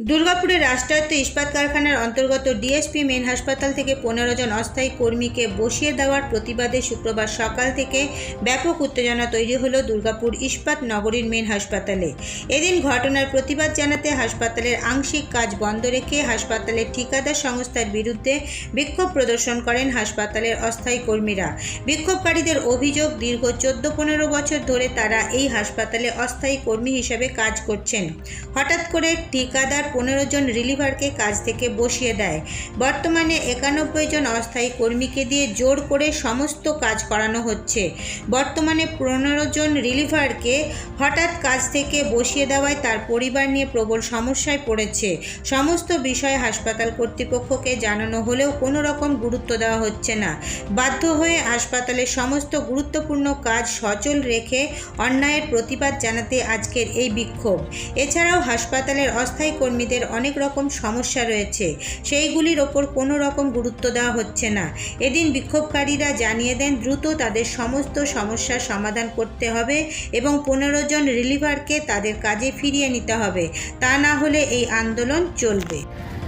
দুর্গাপুরের রাষ্ট্রায়ত্ত ইস্পাত কারখানার অন্তর্গত ডিএসপি মেন হাসপাতাল থেকে পনেরো জন অস্থায়ী কর্মীকে বসিয়ে দেওয়ার প্রতিবাদে শুক্রবার সকাল থেকে ব্যাপক উত্তেজনা তৈরি হলো দুর্গাপুর ইস্পাত নগরীর মেন হাসপাতালে। এদিন ঘটনার প্রতিবাদ জানাতে হাসপাতালের আংশিক কাজ বন্ধ রেখে হাসপাতালের ঠিকাদার সংস্থার বিরুদ্ধে বিক্ষোভ প্রদর্শন করেন হাসপাতালের অস্থায়ী কর্মীরা। বিক্ষোভকারীদের অভিযোগ, দীর্ঘ চোদ্দ পনেরো বছর ধরে তারা এই হাসপাতালে অস্থায়ী কর্মী হিসেবে কাজ করছেন। হঠাৎ করে ঠিকাদার পনেরো জন রিলিভারকে কাজ থেকে বসিয়ে দেয়। বর্তমানে একানব্বই জন অস্থায়ী কর্মীকে দিয়ে জোর করে সমস্ত কাজ করানো হচ্ছে। বর্তমানে পনেরো জন রিলিভারকে হঠাৎ কাজ থেকে বসিয়ে দেওয়ায় তার পরিবার নিয়ে প্রবল সমস্যায় পড়েছে। সমস্ত বিষয়ে হাসপাতাল কর্তৃপক্ষকে জানানো হলেও কোনো রকম গুরুত্ব দেওয়া হচ্ছে না। বাধ্য হয়ে হাসপাতালের সমস্ত গুরুত্বপূর্ণ কাজ সচল রেখে অন্যায়ের প্রতিবাদ জানাতে আজকের এই বিক্ষোভ। এছাড়াও হাসপাতালের অস্থায়ী কর্মীদের অনেক রকম সমস্যা রয়েছে। সেইগুলির ওপর কোনো রকম গুরুত্ব দেওয়া হচ্ছে না। এদিন বিক্ষোভকারীরা জানিয়ে দেন, দ্রুত তাদের সমস্ত সমস্যার সমাধান করতে হবে এবং পনেরো জন রিলিভারকে তাদের কাজে ফিরিয়ে নিতে হবে। তা না হলে এই আন্দোলন চলবে।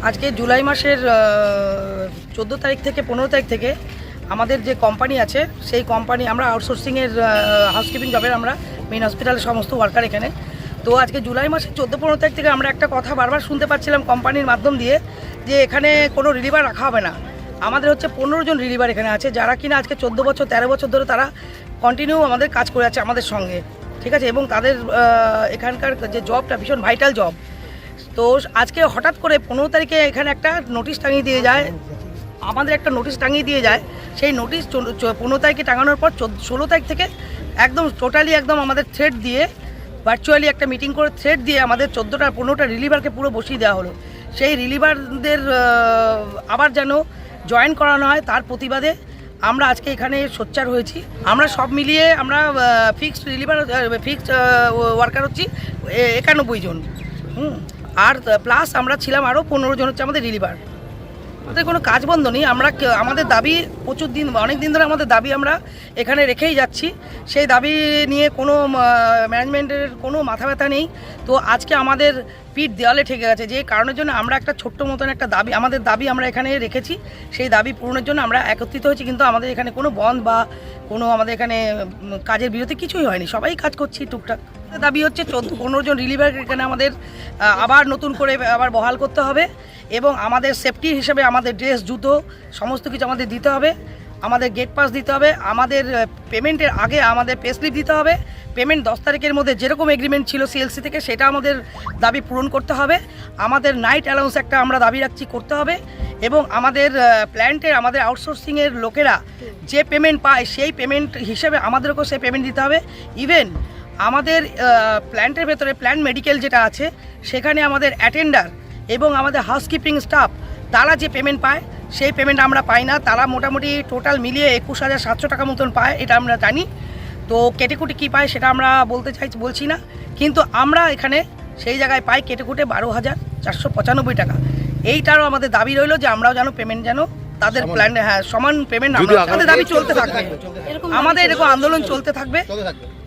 আজকে জুলাই মাসের চোদ্দ তারিখ থেকে পনেরো তারিখ থেকে আমাদের যে কোম্পানি আছে, সেই কোম্পানি, আমরা আউটসোর্সিংয়ের হাউসকিপিং জবের আমরা মেন হসপিটালের সমস্ত ওয়ার্কার এখানে। তো আজকে জুলাই মাসের চোদ্দ পনেরো তারিখ থেকে আমরা একটা কথা বারবার শুনতে পাচ্ছিলাম কোম্পানির মাধ্যম দিয়ে যে এখানে কোনো রিলিভার রাখা হবে না। আমাদের হচ্ছে পনেরো জন রিলিভার এখানে আছে, যারা কিনা আজকে চোদ্দ বছর, তেরো বছর ধরে তারা কন্টিনিউ আমাদের কাজ করে আছে আমাদের সঙ্গে, ঠিক আছে? এবং তাদের এখানকার যে জবটা ভীষণ ভাইটাল জব তো আজকে হঠাৎ করে পনেরো তারিখে এখানে একটা নোটিশ টাঙিয়ে দিয়ে যায়, আমাদের একটা নোটিশ টাঙিয়ে দিয়ে যায়। সেই নোটিশ পনেরো তারিখে টাঙানোর পর ষোলো তারিখ থেকে একদম টোটালি একদম আমাদের থ্রেড দিয়ে ভার্চুয়ালি একটা মিটিং করে থ্রেড দিয়ে আমাদের চোদ্দোটা, পনেরোটা রিলিভারকে পুরো বসিয়ে দেওয়া হলো। সেই রিলিভারদের আবার যেন জয়েন করানো হয় তার প্রতিবাদে আমরা আজকে এখানে সোচ্চার হয়েছি। আমরা সব মিলিয়ে আমরা ফিক্সড রিলিভার ফিক্সড ওয়ার্কার হচ্ছি একানব্বই জন। হুম। আর প্লাস আমরা ছিলাম আরও পনেরো জন হচ্ছে আমাদের রিলিভার আমাদের কোনো কাজ বন্ধ নেই। আমরা আমাদের দাবি প্রচুর দিন, অনেক দিন ধরে আমাদের দাবি আমরা এখানে রেখেই যাচ্ছি। সেই দাবি নিয়ে কোনো ম্যানেজমেন্টের কোনো মাথা ব্যথা নেই। তো আজকে আমাদের পিঠ দেওয়ালে ঠেকে গেছে, যে কারণের জন্য আমরা একটা ছোট্ট মতন একটা দাবি, আমাদের দাবি আমরা এখানে রেখেছি, সেই দাবি পূরণের জন্য আমরা একত্রিত হয়েছি, কিন্তু আমাদের এখানে কোনো বন্ধ বা কোনো আমাদের এখানে কাজের বিরতি কিছুই হয়নি, সবাই কাজ করছি টুকটাক। দাবি হচ্ছে চোদ্দ, পনেরো জন রিলিভার এখানে আমাদের আবার নতুন করে আবার বহাল করতে হবে, এবং আমাদের সেফটি হিসেবে আমাদের ড্রেস জুতো, সমস্ত কিছু আমাদের দিতে হবে। আমাদের গেট পাস দিতে হবে, আমাদের পেমেন্টের আগে আমাদের পে স্লিপ দিতে হবে। পেমেন্ট দশ তারিখের মধ্যে যেরকম এগ্রিমেন্ট ছিল সিএলসি থেকে সেটা আমাদের দাবি পূরণ করতে হবে। আমাদের নাইট অ্যালাউন্স একটা আমরা দাবি রাখছি করতে হবে এবং আমাদের প্ল্যান্টের আমাদের আউটসোর্সিংয়ের লোকেরা যে পেমেন্ট পায় সেই পেমেন্ট হিসেবে আমাদেরকেও সেই পেমেন্ট দিতে হবে। ইভেন আমাদের প্ল্যান্টের ভেতরে প্ল্যান্ট মেডিকেল যেটা আছে, সেখানে আমাদের অ্যাটেন্ডার এবং আমাদের হাউসকিপিং স্টাফ তারা যে পেমেন্ট পায় সেই পেমেন্ট আমরা পাই না। তারা মোটামুটি টোটাল মিলিয়ে একুশ হাজার সাতশো টাকা মতন পায় এটা আমরা জানি। তো কেটেকুটে কী পায় সেটা আমরা বলতে চাই বলছি না। কিন্তু আমরা এখানে সেই জায়গায় পাই কেটেকুটে বারো হাজার চারশো পঁচানব্বই টাকা। এইটারও আমাদের দাবি রইল যে আমরাও যেন পেমেন্ট যেন তাদের প্ল্যান হ্যাঁ সমান পেমেন্ট আমরা আমাদের দাবি চলতে থাকবে। আমাদের এরকম আন্দোলন চলতে থাকবে।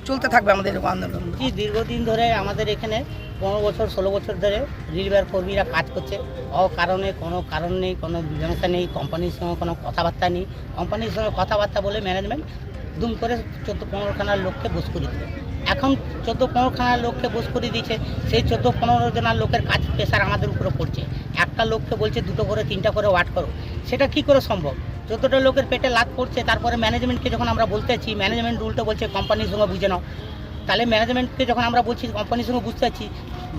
চলতে থাকবে আমাদের আন্দোলন। কি দীর্ঘদিন ধরে আমাদের এখানে পনেরো বছর, ষোলো বছর ধরে রিলিভার কর্মীরা কাজ করছে। অকারণে কোনো কারণ নেই, কোনো মীমাংসা নেই, কোম্পানির সঙ্গে কোনো কথাবার্তা নেই। কোম্পানির সঙ্গে কথাবার্তা বলে ম্যানেজমেন্ট দুম করে চোদ্দ পনেরোখানার লোককে বস করে দিল। এখন চোদ্দ পনেরোখানার লোককে বস করে দিয়েছে, সেই চোদ্দ পনেরো জনার লোকের কাজ প্রেশার আমাদের উপরে পড়ছে। একটা লোককে বলছে, দুটো করে, তিনটা করে ওয়াট করো। সেটা কি করে সম্ভব? চোদ্দোটা লোকের পেটে লাত পড়ছে তারপরে ম্যানেজমেন্টকে যখন আমরা বলতে চাচ্ছি ম্যানেজমেন্ট উল্টো বলছে কোম্পানির সঙ্গে বুঝে নাও। তাহলে ম্যানেজমেন্টকে যখন আমরা বলছি কোম্পানির সঙ্গে বুঝতে পারছি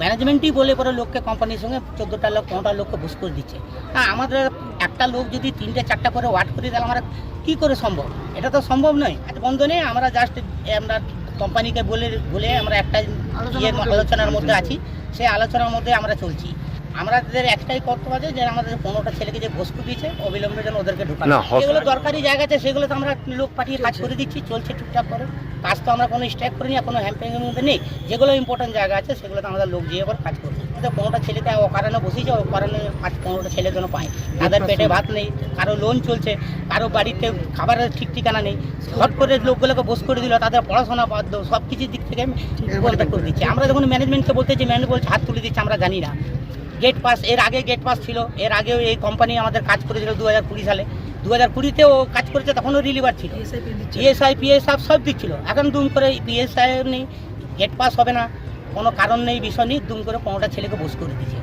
ম্যানেজমেন্টই বলে করে লোককে কোম্পানির সঙ্গে চোদ্দোটা লোক পনেরোটা লোককে বুঝ করে দিচ্ছে। হ্যাঁ আমাদের একটা লোক যদি তিনটে চারটা করে ওয়াট করি তাহলে আমরা কী করে সম্ভব? এটা তো সম্ভব নয়। এত বন্ধ নেই আমরা জাস্ট আমরা কোম্পানিকে বলে বলে আমরা একটা ইয়ে আলোচনার মধ্যে আছি। সেই আলোচনার মধ্যে আমরা চলছি। আমাদের একটাই কর্তব্য আছে যে আমাদের পনেরোটা ছেলেকে যে বস্তু দিয়েছে অবিলম্বে যেন ওদেরকে ঢুকানো যেগুলো দরকারি জায়গা আছে সেগুলো তো আমরা লোক পাঠিয়ে কাজ করে দিচ্ছি চলছে টুকটাক করে। কাজ তো আমরা কোনো স্ট্যাক করিনি আর কোনো হ্যাম্পিংয়ের মধ্যে নেই। যেগুলো ইম্পর্টেন্ট জায়গা আছে সেগুলো তো আমাদের লোক দিয়ে করে কাজ করছে পনেরোটা ছেলেকে অকারণে বসিয়েছে অকারণে পাঁচ পনেরোটা ছেলে যেন পায়। তাদের পেটে ভাত নেই কারও লোন চলছে কারও বাড়িতে খাবারের ঠিক ঠিকানা নেই। হট করে লোকগুলোকে বস করে দিল তাদের পড়াশোনা বাধ্য সব কিছুর দিক থেকে করে দিচ্ছে। আমরা যখন ম্যানেজমেন্টকে বলতে যে ম্যানেজ বলছে হাত তুলে দিচ্ছে আমরা জানি না। গেট পাস এর আগে গেট পাস ছিল। এর আগেও এই কোম্পানি আমাদের কাজ করেছিল দু হাজার কুড়ি সালে। দু হাজার কুড়িতেও কাজ করেছে তখনও রিলিভার ছিল। পিএসআই পিএসআই সব দিচ্ছিল। এখন দুম করে পিএসআই নেই গেট পাস হবে না। কোনো কারণ নেই বিষয় নেই দুম করে পনেরোটা ছেলেকে বস করে দিয়েছে।